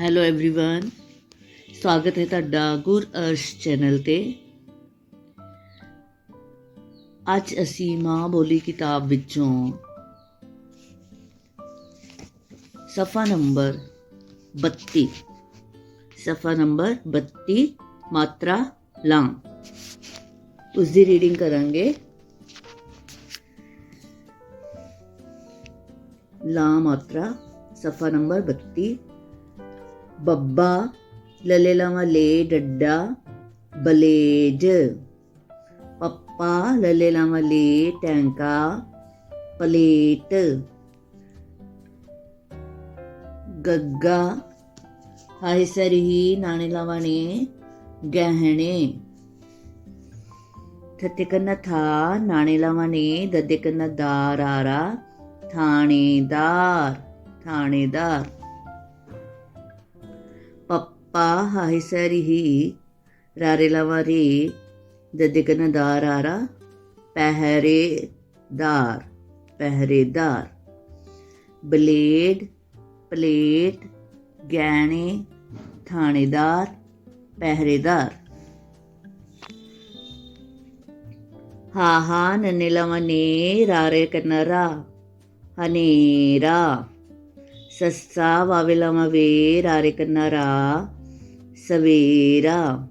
Hello everyone ਸਵਾਗਤ ਹੈ ਤੁਹਾਡਾ ਗੁਰ ਅਰਸ਼ ਚੈਨਲ ਤੇ ਅੱਜ ਅਸੀਂ ਮਾਂ ਬੋਲੀ ਕਿਤਾਬ ਵਿੱਚੋਂ ਸਫਾ ਨੰਬਰ 32 ਸਫਾ ਨੰਬਰ 32 ਮਾਤਰਾ ਲਾਂ ਉਸ ਦੀ ਰੀਡਿੰਗ ਕਰਾਂਗੇ ਲਾ ਮਾਤਰਾ ਸਫਾ ਨੰਬਰ 32 ਬੱਬਾ ਲਲੇ ਲਾਵਾਂ ਲੇ ਡੱਡਾ ਬਲੇਜ। ਪੱਪਾ ਲਲੇ ਲਾਵਾਂ ਲੇ ਟੈਂਕਾ, ਪਲੇਟ। ਗੱਗਾ, ਹਾਏ ਸਰਹੀ ਨਾਣੇ ਲਾਵਾਂ ਨੇ ਗਹਿਣੇ। ਥੱਤੇ ਕੰਨਾ ਥਾ ਨਾਣੇ ਲਾਵਾਂ ਨੇ, ਦੱਦੇ ਕੰਨਾ ਦਾਰ ਆਰਾ ਥਾਣੇਦਾਰ ਥਾਣੇਦਾਰ। ਪੱਪਾ ਹਾਏ ਸਰਹੀ ਰਾਰੇ ਲਾਵਾਂ ਰੇ ਪਹਿਰੇਦਾਰ ਬਲੇਡ ਪਲੇਟ ਗਹਿਣੇ ਥਾਣੇਦਾਰ ਪਹਿਰੇਦਾਰ ਹਾ ਹਾ ਨੰਨੇ ਲਵਾਂ ਨੇ ਰਾਰੇ ਕਨਰਾ ਹਨੇਰਾ ਸੱਸਾ ਵਾਵੇ ਵੇ ਰਾਰੇ ਕਨਰਾ ਸਵੇਰਾ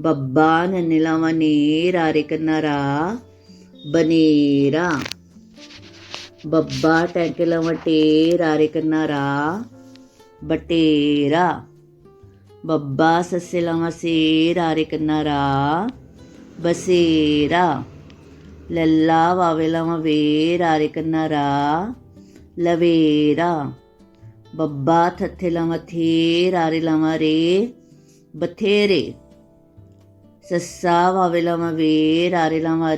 ਬੱਬਾ ਨੰਨੇ ਲਵਾਂ ਨੇ ਰਾਰੇ ਕਨਰਾ ਬਨੇਰਾ ਬੱਬਾ ਟੈਂਕੇ ਲਵਾਂ ਟੇ ਰਾਰੇ ਕਨਰਾ ਬਟੇਰਾ ਬੱਬਾ ਸੱਸੇ ਲਵਾਂ ਸੇ ਰਾਰੇ ਕਨਰਾ ਬਸੇਰਾ ਲੱਲਾ ਵਾਵੇ ਲਵਾਂ ਵੇ ਰਾਰੇ ਕਨਰਾ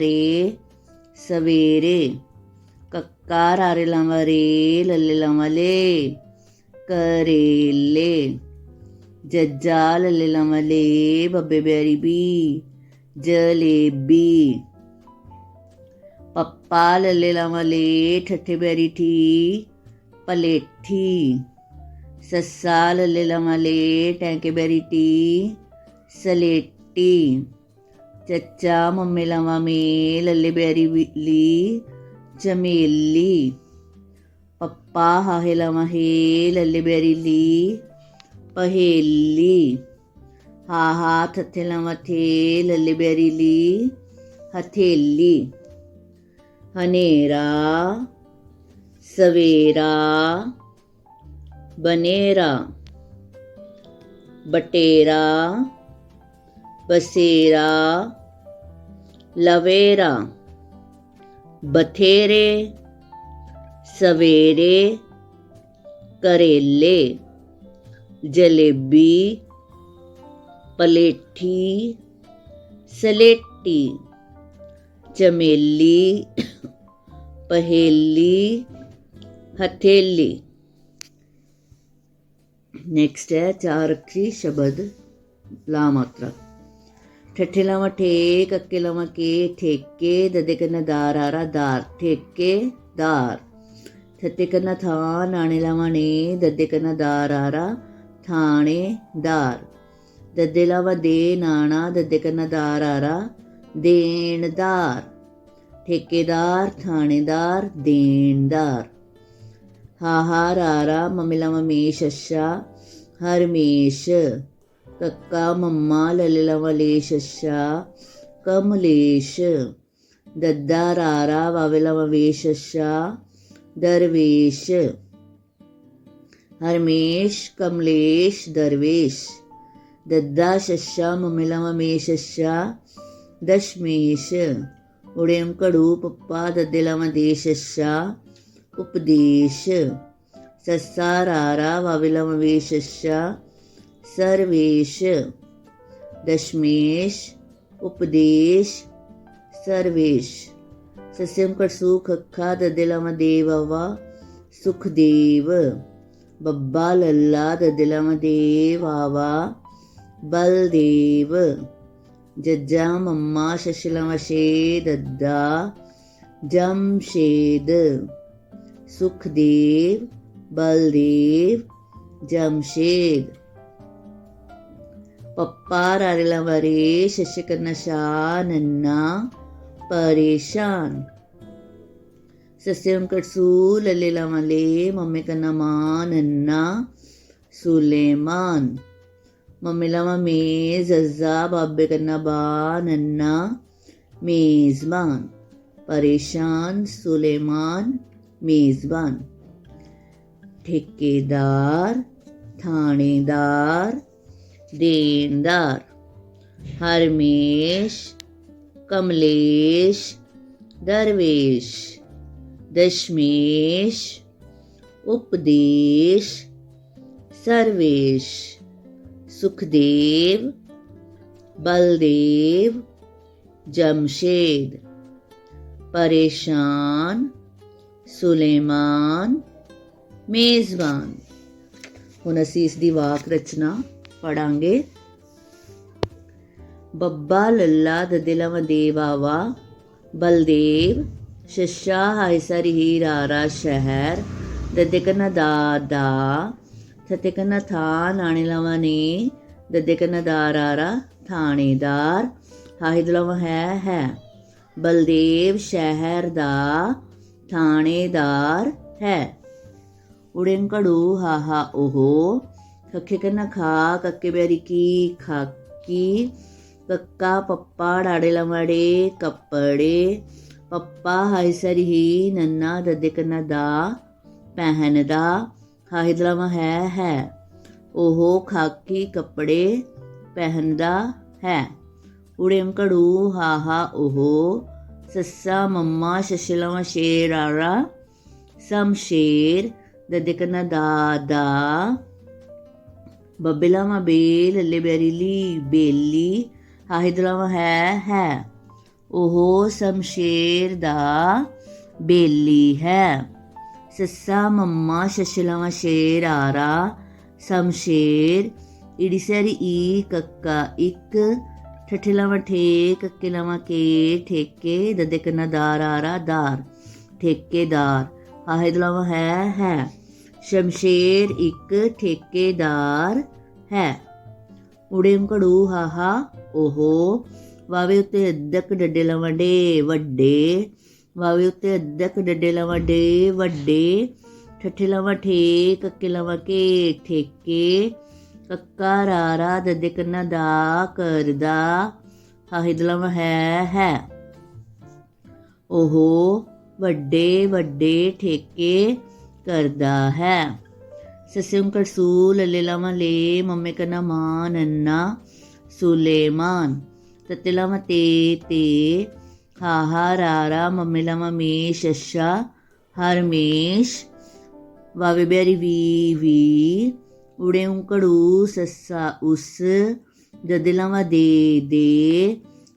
ਲਵੇਰਾ ਬੱਬਾ ਥੱਥੇ ਲਵਾਂ ਥੇ ਰਾਰੇ ਲਵਾਂ ਰੇ ਬਥੇਰੇ ਸੱਸਾ ਵਾਵੇ ਲਵਾਂ ਵੇ ਰਾਰੇ ਲਵਾਂ ਰੇ ਸਵੇਰੇ ਕੱਕਾ ਰਾਰੇ ਲੇ ਕਰੇਲੇ ਸਲੇਟੀ। ਚੱਚਾ ਮੰਮੇ ਲਾਵਾਂ ਮੇ ਲੱਲੇ ਬੈਰੀ ਲੀ, ਚਮੇਲੀ। ਪੱਪਾ ਹਾਹੇ ਲਾਵਾਂ ਹੇ ਲੱਲੇ ਬੈਰੀ ਲੀ, ਪਹੇਲੀ। ਹਾ ਹਾ ਥੱਥੇ ਲਵਾਂ ਥੇ ਲੱਲੇ ਬੈਰੀ ਲੀ, ਹਥੇਲੀ। ਹਨੇਰਾ, ਸਵੇਰਾ बनेरा बटेरा बसेरा लवेरा बथेरे सवेरे करेले जलेबी पलेठी सलेटी चमेली पहेली हथेली। ਨੈਕਸਟ ਹੈ ਚਾਰ ਅੱਖਰੀ ਸ਼ਬਦ ਲਾ ਮਾਤਰਾ। ਠੱਠੇ ਲਾਵਾਂ ਠੇ ਕੱਕੇ ਲਾਵਾਂ ਕੇ ਠੇਕੇ, ਦਦੇ ਕਨਾ ਦਾਰ ਆਰਾ ਦਾਰ ਠੇਕੇ ਦਾਰ ਥੱਤੇ ਕਨਾ ਥਾ, ਨਾਣੇ ਲਾਵਾਂ ਨੇ, ਦਦੇ ਕਨਾ ਦਾਰ ਆਰਾ ਥਾਣੇ ਦਾਰ ਦੱਦੇ ਲਾਵਾ ਦੇ ਨਾਣਾ, ਦੱਦੇ ਕਨਾ ਦਾਰ ਆਰਾ ਦੇਣਦਾਰ ਠੇਕੇਦਾਰ ਥਾਣੇਦਾਰ ਦੇਣਦਾਰ ਹਾਹਾ ਰਾਰਾ ਮਮਿਲਾ ਮਮੇਸ਼ ਅੱਛਾ ਹਰਮੇਸ਼ ਕੱਕਾ ਮੰਮਾ ਲਲਲਾ ਵਲੇਸ਼ ਅੱਛਾ ਕਮਲੇਸ਼ ਦੱਦਾ ਰਾਰਾ ਵਾਵੇਲਾ ਵਵੇਸ਼ ਅੱਛਾ ਦਰਵੇਸ਼ ਹਰਮੇਸ਼ ਕਮਲੇਸ਼ ਦਰਵੇਸ਼ ਦੱਦਾ ਸ਼ੱਸ਼ਾ ਮਮਿਲਾ ਮਮੇਸ਼ ਅੱਛਾ ਦਸ਼ਮੇਸ਼ ਉੜੇਮ ਕੜੂ ਪੱਪਾ ਦੱਦੇ ਲਾਵਾਂ ਦੇਸ਼ ਅੱਛਾ ਉਪਦੇਸ਼ ਸੱਸਾ ਰਾਰਾ ਵਾਵਿਲਾ ਮਵੇਸ਼ ਅੱਛਾ ਸਰਵੇਸ਼ ਦਸ਼ਮੇਸ਼ ਉਪਦੇਸ਼ ਸਰਵੇਸ਼ ਸਸਿਮ ਕਟਸੂ ਖੱਖਾ બલદેવ જમશેદ પપ્પારારેల వరే శశికన్న శానన్న પરેશાન ಸಸ್ಯಂಕಟ್ ಸೂಲಲೆಲ ಮಲೆ ಮಮ್ಮಿಕನ್ನ ಮಾನನ್ನ ಸುಲೇಮಾನ್ ಮಮ್ಮಿಲಮ ಮೇಜ್ ಅಜ್ಜಾ ಬಾಬ್ಬೆಕನ್ನ ಬಾನನ್ನ ಮೇಜ್ಬಾನ್ ಪರೇಶಾನ್ ಸುಲೇಮಾನ್ ಮೇಜ್ಬಾನ್ ਨਸ਼ਾ ਨੰਨਾ ਪਰੇਸ਼ਾਨ ਸਸਿਅਮ ਕਟਸੂ ਲਲੇਲਾ ਮਲੇ ਮੰਮੇ ਕਨਾ ਮਾਂ ਨੰਨਾ ਸੁਲੇਮਾਨ ਮੰਮੀ ਲਾਵਾ ਮੇਜ਼ਬਾਨ। ਹੁਣ ਅਸੀਂ ਇਸ ਦੀ ਵਾਕ ਰਚਨਾ ਪੜਾਂਗੇ ਬੱਬਾ ਲੱਲਾ ਦਦਿਲਮ ਦੇਵਾਵਾ ਬਲਦੇਵ ਸ਼ਸ਼ਾ ਹਾਇਸਰ ਹੀ ਰਾਰਾ ਸ਼ਹਿਰ ਦਦਿਕਨ ਦਾਦਾ ਥਤਿਕਨ ਥਾ ਨਾਣਿਲਵਾ ਨੇ ਦਦਿਕਨ ਦਾਰਾਰਾ ਥਾਣੇਦਾਰ ਹਾਹਿਦਲਵ ਹੈ ਹੈ। ਬਲਦੇਵ ਸ਼ਹਿਰ ਦਾ ਥਾਣੇਦਾਰ ਹੈ। ਉੜੇਂਕੜੂ ਹਾਹਾ ਉਹ ਖੱਖੇ ਕਨਾ ਖਾ, ਕੱਕੇ ਬੈਰੀ ਕੀ, ਖਾਕੀ। ਕੱਕਾ, ਪੱਪਾ, ਡਾੜੇ ਲਮੜੇ ਕੱਪੜੇ। ਪੱਪਾ ਹਾਈ ਸਰੀ ਹੀ, ਨੰਨਾ, ਦਦੇ ਕਨਾ ਦਾ ਪਹਿਨਦਾ ਹਾਹਿਦਲਮ ਹੈ ਹੈ। ਉਹ ਖਾਕੀ, ਕੱਪੜੇ ਪਹਿਨਦਾ ਹੈ। ਉੜੇਮ ਕੜੂ ਹਾਹਾ ਉਹ ਸੱਸਾ, ਮੰਮਾ ਸ਼ਸ਼ਲਮ ਸ਼ੇਰਾਰਾ ਸਮਸ਼ੇਰ ਦਦਿਕਨਾ ਦਾਦਾ ਬੱਬੇਲਾਵਾ ਬੇਲ ਲੱਲੇ ਬੈਰੀਲੀ ਬੇਲੀ ਹਾਹਿਦਲਾਵਾ ਹੈ ਹੈ ਉਹ ਸਮਸ਼ੇਰ ਦਾ ਬੇਲੀ ਹੈ ਸੱਸਾ ਮੰਮਾ ਸ਼ਸ਼ਲਾਵਾ ਸ਼ੇਰ ਆਰਾ ਸਮਸ਼ੇਰ ਇੜੀਸਰੀ ਈ ਕੱਕਾ ਇੱਕ ਠਠਲਾਵਾ ਠੇ ਕੱਕੇਲਾਵਾ ਕੇ ਠੇਕੇ ਦਦਿਕਨਾ ਦਾਰ ਆਰਾ ਦਾਰ ਠੇਕੇਦਾਰ ਹਾਹਿਦਲਾਵਾ ਹੈ ਹੈ। ਸ਼ਮਸ਼ੇਰ ਇੱਕ ਠੇਕੇਦਾਰ ਹੈ। ਉੜੇਮ ਕੜੂ ਹਾਹਾ ਉਹ ਵਾਵੇ ਉੱਤੇ ਅੱਧਕ ਡੱਡੇ ਲਵੰਡੇ, ਵੱਡੇ। ਵਾਵੇ ਉੱਤੇ ਅੱਧਕ ਡੱਡੇ ਲਵੰਡੇ, ਵੱਡੇ। ਠੱਠੇ ਲਵਾਂ ਠੇ ਕੱਕੇ ਲਵਾਂ ਕੇ ਠੇਕੇ। ਕੱਕਾ ਰਾਰਾ ਦਦੇ ਕੰਨਾ ਦਾ ਕਰਦਾ। ਹਾਹਿਦ ਹੈ ਹੈ। ਉਹ ਵੱਡੇ ਵੱਡੇ ਠੇਕੇ ਕਰਦਾ ਹੈ। ਸਸਿਮ ਕਰਸੂ ਲੱਲੇ ਲਾਵਾਂ ਲੇ, ਮੰਮੇ ਕਨਾ ਮਾਨ ਨੰਨਾ ਸੁਲੇਮਾਨ। ਤਤੇ ਲਾਵਾਂ ਤੇ ਤੇ ਹਾਹਾ ਰਾਰਾ ਮੰਮੇ ਲਾਵਾਂ ਮੇ ਸ਼ਸ਼ਾ ਹਰਮੇਸ਼ ਵਾਵੇ ਬੈਰੀ ਵੀ ਵੀ, ਉੜੇ ਉਂਕੜੂ ਸੱਸਾ ਉਸ। ਜਦਿਲਾਵਾ ਦੇ ਦੇ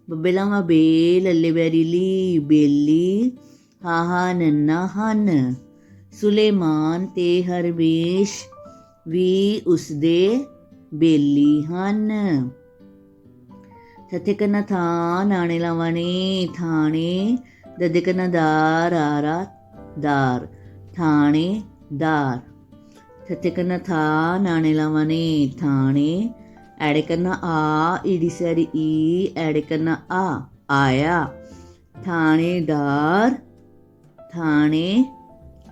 ਬੱਬੇਲਾਵਾ ਬੇ ਲੱਲੇ ਬੈਰੀ ਲੀ ਬੇਲੀ। ਹਾਹਾ ਨੰਨਾ ਹਨ ਸੁਲੇਮਾਨ ਤੇ ਹਰਮੇਸ਼ ਵੀ ਉਸਦੇ ਬੇਲੀ ਹਨ। ਸਤਿਕਨ ਥਾ ਨਾਣੇ ਲਾਵਣੇ, ਥਾਣੇ ਦਦਿਕਨ ਦਾਰ, ਆਰਾ ਦਾਰ, ਥਾਣੇ ਦਾਰ। ਸਤਿਕਨ ਥਾ ਨਾਣੇ ਲਾਵਣੇ, ਥਾਣੇ ਐੜਕਨ ਆ, ਈੜੀ ਈ ਐੜਕਨ ਆ, ਆਇਆ। ਥਾਣੇਦਾਰ ਥਾਣੇ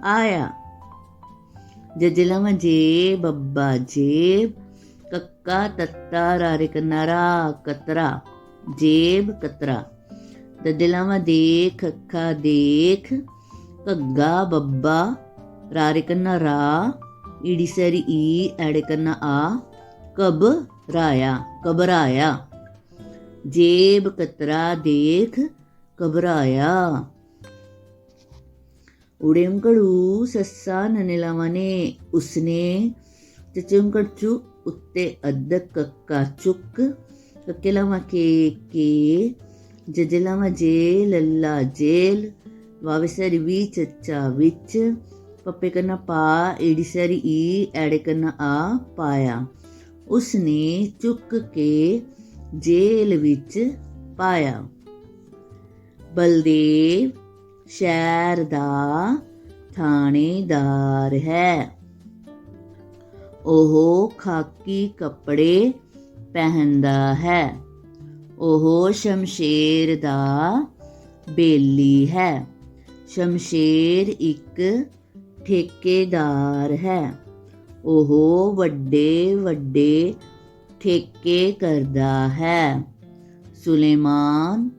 ਆਇਆ। ਜਜਲਮ ਜੇ ਬੱਬਾ ਜੇਬ, ਕੱਕਾ, ਤੱਤਾ ਰਾਰੇ ਕਨਾਰਾ ਕਤਰਾ, ਜੇਬ, ਕਤਰਾ। ਦਦਲਮ ਦੇਖ, ਅੱਖਾ ਦੇਖ ਕੱਗਾ ਬੱਬਾ ਰਾਰੇ ਕੰਨਾ ਰਾ ਈੜੀ ਸਰੀ ਈ ਐੜੇ ਆ, ਕਬ ਰਾਇਆ, ਕਬਰਾਇਆ। ਜੇਬ, ਕਤਰਾ, ਦੇਖ ਘਬਰਾਇਆ ਉੜੇਂਕੜੂ ਸੱਸਾ ਨਨੇਲਾਵਨੇ ਉਸਨੇ ਚਚੁੰਕੜਚੂ ਉੱਤੇ ਅੱਧਕ ਕੱਕਾ ਚੁੱਕ ਕੱਕੇਲਾਵਾ ਕੇ ਕੇ ਜਜਲਾਵਾ ਜੇ ਲੱਲਾ ਜੇਲ ਵਾਵਸਰੀ ਵੀ ਚੱਚਾ ਵਿੱਚ ਪੱਪੇ ਕਰਨਾ ਪਾ ਏੜੀ ਸਰੀ ਈ ਐੜੇ ਕਰਨਾ ਉਸਨੇ ਚੁੱਕ ਕੇ ਜੇਲ ਵਿੱਚ ਪਾਇਆ ਬਲਦੇਵ ਸ਼ਹਿਰ ਦਾ ਥਾਣੇਦਾਰ ਹੈ। ਉਹ ਖਾਕੀ ਕੱਪੜੇ ਪਹਿਨਦਾ ਹੈ। ਉਹ ਸ਼ਮਸ਼ੇਰ ਦਾ ਬੇਲੀ ਹੈ। ਸ਼ਮਸ਼ੇਰ ਇੱਕ ਠੇਕੇਦਾਰ ਹੈ। ਉਹ ਵੱਡੇ ਵੱਡੇ ਠੇਕੇ ਕਰਦਾ ਹੈ। ਸੁਲੇਮਾਨ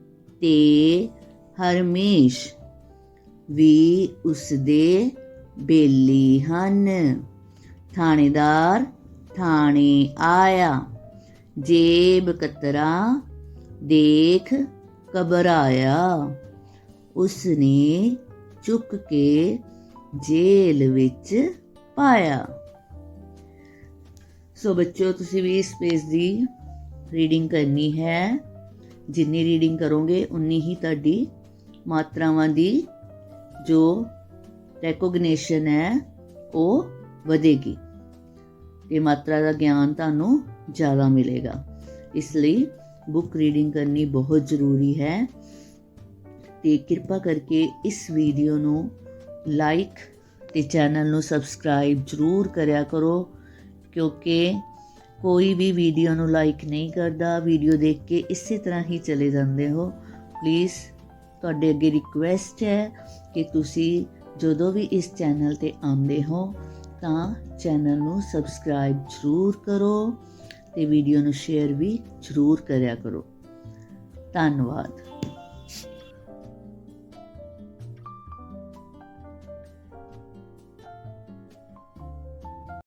ਤੇ ਹਰਮੇਸ਼। ਵੀ ਉਸਦੇ ਬੇਲੀ ਹਨ। ਥਾਣੇਦਾਰ ਥਾਣੇ ਆਇਆ। ਜੇਬ ਕਤਰਾ ਦੇਖ ਘਬਰਾਇਆ। ਉਸਨੇ ਚੁੱਕ ਕੇ ਜੇਲ ਵਿੱਚ ਪਾਇਆ। ਸੋ ਬੱਚੋ, ਤੁਸੀਂ ਵੀ ਇਸ ਪੇਜ ਦੀ ਰੀਡਿੰਗ ਕਰਨੀ ਹੈ। ਜਿੰਨੀ ਰੀਡਿੰਗ ਕਰੋਗੇ, ਉਨੀ ਹੀ ਤੁਹਾਡੀ ਮਾਤਰਾਵਾਂ ਦੀ ਜੋ ਰੈਕੋਗਨੀਸ਼ਨ ਹੈ, ਉਹ ਵਧੇਗੀ। ਤੇ ਮਾਤਰਾ ਦਾ ਗਿਆਨ ਤੁਹਾਨੂੰ ਜ਼ਿਆਦਾ ਮਿਲੇਗਾ। ਇਸ ਲਈ ਬੁੱਕ ਰੀਡਿੰਗ ਕਰਨੀ ਬਹੁਤ ਜ਼ਰੂਰੀ ਹੈ ਤੇ ਕਿਰਪਾ ਕਰਕੇ ਇਸ ਵੀਡੀਓ ਨੂੰ ਲਾਈਕ ਤੇ ਚੈਨਲ ਨੂੰ ਸਬਸਕ੍ਰਾਈਬ ਜ਼ਰੂਰ ਕਰਿਆ ਕਰੋ, ਕਿਉਂਕਿ ਕੋਈ ਵੀ ਵੀਡੀਓ ਨੂੰ ਲਾਈਕ ਨਹੀਂ ਕਰਦਾ ਵੀਡੀਓ ਦੇਖ ਕੇ ਇਸੇ ਤਰ੍ਹਾਂ ਹੀ ਚਲੇ ਜਾਂਦੇ ਹੋ। ਪਲੀਜ਼ ਤੁਹਾਡੇ ਅੱਗੇ ਰਿਕੁਐਸਟ ਹੈ ਕਿ ਤੁਸੀਂ ਜਦੋਂ ਵੀ ਇਸ ਚੈਨਲ ਤੇ ਆਉਂਦੇ ਹੋ, ਤਾਂ ਚੈਨਲ ਨੂੰ ਸਬਸਕ੍ਰਾਈਬ ਜ਼ਰੂਰ ਕਰੋ ਤੇ ਵੀਡੀਓ ਨੂੰ ਸ਼ੇਅਰ ਵੀ ਜ਼ਰੂਰ ਕਰਿਆ ਕਰੋ। ਧੰਨਵਾਦ।